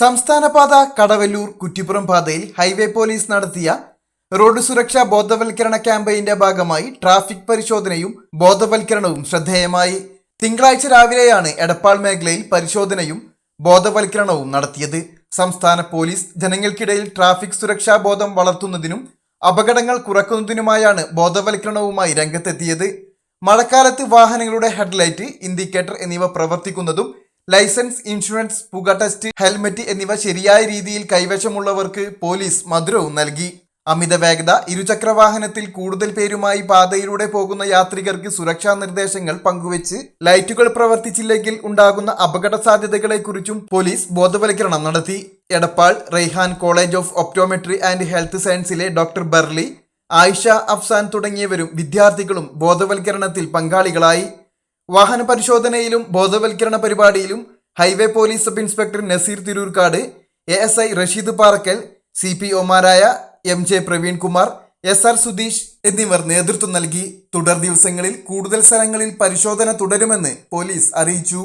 സംസ്ഥാനപാത കടവല്ലൂർ കുറ്റിപ്പുറം പാതയിൽ highway police നടത്തിയ road സുരക്ഷാ ബോധവൽക്കരണ ക്യാമ്പയിന്റെ ഭാഗമായി ട്രാഫിക് പരിശോധനയും ബോധവൽക്കരണവും ശ്രദ്ധേയമായി. തിങ്കളാഴ്ച രാവിലെയാണ് എടപ്പാൾ മേഖലയിൽ പരിശോധനയും ബോധവൽക്കരണവും നടത്തിയത്. സംസ്ഥാന പോലീസ് ജനങ്ങൾക്കിടയിൽ ട്രാഫിക് സുരക്ഷാ ബോധം വളർത്തുന്നതിനും അപകടങ്ങൾ കുറക്കുന്നതിനുമായാണ് ബോധവൽക്കരണവുമായി രംഗത്തെത്തിയത്. മഴക്കാലത്ത് വാഹനങ്ങളുടെ ഹെഡ്ലൈറ്റ് ഇൻഡിക്കേറ്റർ എന്നിവ പ്രവർത്തിക്കുന്നതും ലൈസൻസ് ഇൻഷുറൻസ് പുക ടെസ്റ്റ് ഹെൽമറ്റ് എന്നിവ ശരിയായ രീതിയിൽ കൈവശമുള്ളവർക്ക് പോലീസ് മധുരവും നൽകി. അമിത വേഗത ഇരുചക്ര വാഹനത്തിൽ കൂടുതൽ പേരുമായി പാതയിലൂടെ പോകുന്ന യാത്രികർക്ക് സുരക്ഷാ നിർദ്ദേശങ്ങൾ പങ്കുവച്ച് ലൈറ്റുകൾ പ്രവർത്തിച്ചില്ലെങ്കിൽ ഉണ്ടാകുന്ന അപകട സാധ്യതകളെക്കുറിച്ചും പോലീസ് ബോധവൽക്കരണം നടത്തി. Edappal Raihan college of optometry and health സയൻസിലെ doctor Berly Ayisha Afsan തുടങ്ങിയവരും വിദ്യാർത്ഥികളും ബോധവൽക്കരണത്തിൽ പങ്കാളികളായി. വാഹന പരിശോധനയിലും ബോധവൽക്കരണ പരിപാടിയിലും highway police sub inspector Naseer Thirurkkad A S I Rasheed Parakkal C P ഒമാരായ M J Praveen Kumar S R Sudheesh എന്നിവർ നേതൃത്വം നൽകി തുടർ ദിവസങ്ങളിൽ കൂടുതൽ സ്ഥലങ്ങളിൽ പരിശോധന തുടരുമെന്ന് പോലീസ് അറിയിച്ചു.